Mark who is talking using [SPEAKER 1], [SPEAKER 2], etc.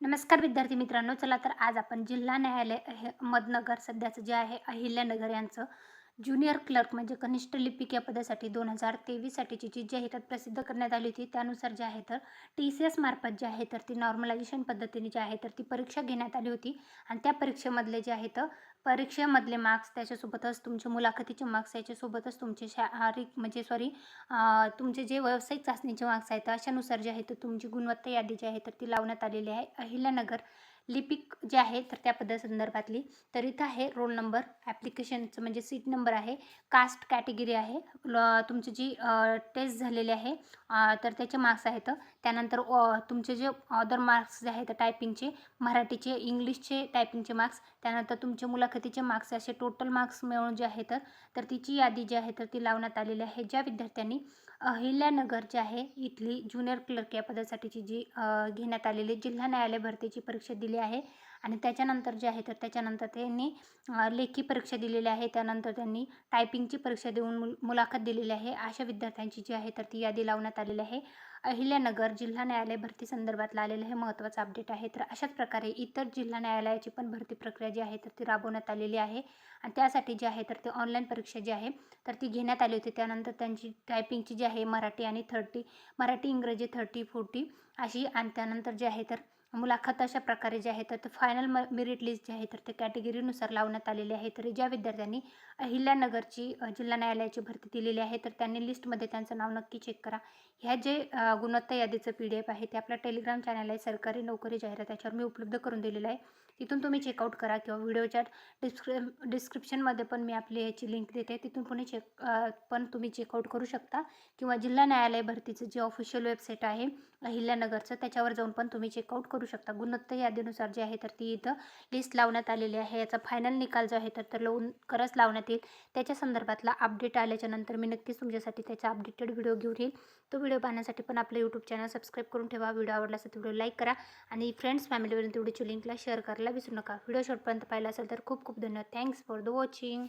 [SPEAKER 1] नमस्कार विद्यार्थी मित्रांनो चला तर आज आपण जिल्हा न्यायालय हे सध्याचं जे आहे अहिल्यानगर यांचं ज्युनियर क्लर्क म्हणजे कनिष्ठ लिपिक या पदासाठी दोन हजार तेवीससाठीची जी जाहिरात प्रसिद्ध करण्यात आली होती त्यानुसार जे आहे तर टी सी एस मार्फत जे आहे तर ती नॉर्मलायझेशन पद्धतीने जे आहे तर ती परीक्षा घेण्यात आली होती. आणि त्या परीक्षेमधले जे आहे तर परीक्षेमधले मार्क्स त्याच्यासोबतच तुमचे मुलाखतीचे मार्क्स याच्यासोबतच तुमचे शारीरिक म्हणजे सॉरी तुमचे जे व्यावसायिक चाचणीचे मार्क्स आहेत अशानुसार जे आहे तर तुमची गुणवत्ता यादी जी आहे तर ती लावण्यात आलेली आहे. अहिल्यानगर लिपिक जे आहे तर त्या पदासंदर्भातली तर इथं आहे रोल नंबर ॲप्लिकेशनचं म्हणजे सीट नंबर आहे कास्ट कॅटेगरी आहे. तुमची जी टेस्ट झालेली आहे तर त्याचे मार्क्स आहेत. त्यानंतर तुमचे जे अदर मार्क्स जे आहेत टायपिंगचे मराठीचे इंग्लिशचे टायपिंगचे मार्क्स त्यानंतर तुमचे मुलाखतीचे मार्क्स असे टोटल मार्क्स मिळून जे आहेत तर तिची यादी जी आहे तर ती लावण्यात आलेली आहे. ज्या विद्यार्थ्यांनी अहिल्यानगर जे आहे इथली ज्युनियर क्लर्क या पदासाठीची जी घेण्यात आलेली जिल्हा न्यायालय भरतीची परीक्षा दिली आहे. आणि त्याच्यानंतर जे आहे तर त्याच्यानंतर त्यांनी लेखी परीक्षा दिलेली आहे त्यानंतर त्यांनी टायपिंगची परीक्षा देऊन मुल मुलाखत दिलेली आहे. अशा विद्यार्थ्यांची जी आहे तर ती यादी लावण्यात आलेली आहे. अहिल्यानगर जिल्हा न्यायालय भरती संदर्भातला आलेलं हे महत्त्वाचं अपडेट आहे. तर अशाच प्रकारे इतर जिल्हा न्यायालयाची पण भरती प्रक्रिया जी आहे तर ती राबवण्यात आलेली आहे. आणि त्यासाठी जी आहे तर ते ऑनलाईन परीक्षा जी आहे तर ती घेण्यात आली होती. त्यानंतर त्यांची टायपिंगची जी आहे मराठी आणि थर्टी मराठी इंग्रजी थर्टी फोर्टी अशी आणि त्यानंतर जे आहे तर मुलाखत अशा प्रकारे जे आहे तर ते फायनल म मेरिट लिस्ट जे आहे तर ते कॅटेगरीनुसार लावण्यात आलेली आहे. तर ज्या विद्यार्थ्यांनी अहिल्यानगरची जिल्हा न्यायालयाची भरती दिलेली आहे तर त्यांनी लिस्टमध्ये त्यांचं नाव नक्की चेक करा. ह्या जे गुणवत्ता यादीचं पी डी एफ आहे ते आपल्या टेलिग्राम चॅनल आहे सरकारी नोकरी जाहिरात त्याच्यावर मी उपलब्ध करून दिलेलं आहे. तिथून तुम्ही चेकआउट करा किंवा व्हिडिओच्या डिस्क्रि डिस्क्रिप्शनमध्ये पण मी आपली याची लिंक देते. तिथून पण चेक पण तुम्ही चेकआउट करू शकता. किंवा जिल्हा न्यायालय भरतीचं जे ऑफिशियल वेबसाईट आहे अहिल्यानगरचं त्याच्यावर जाऊन पण तुम्ही चेकआउट करू करू शकता. गुणवत्ता यादीनुसार जे आहे तर ती इथं लिस्ट लावण्यात आलेली आहे. याचा फायनल निकाल जो आहे तर तर लवकरच लावण्यात येईल. त्याच्या संदर्भातला अपडेट आल्याच्यानंतर मी नक्कीच तुमच्यासाठी त्याचा अपडेटेड व्हिडिओ घेऊन येईल. तो व्हिडिओ पाहण्यासाठी पण आपलं यूट्यूब चॅनल सबस्क्राईब करून ठेवा. व्हिडिओ आवडला असेल तर व्हिडिओ लाईक करा. आणि फ्रेंड्स फॅमिलीवरून तेवढीची लिंकला शेअर करायला विसरू नका. व्हिडिओ शॉर्टपर्यंत पाहिला असेल तर खूप खूप धन्यवाद. Thanks for the watching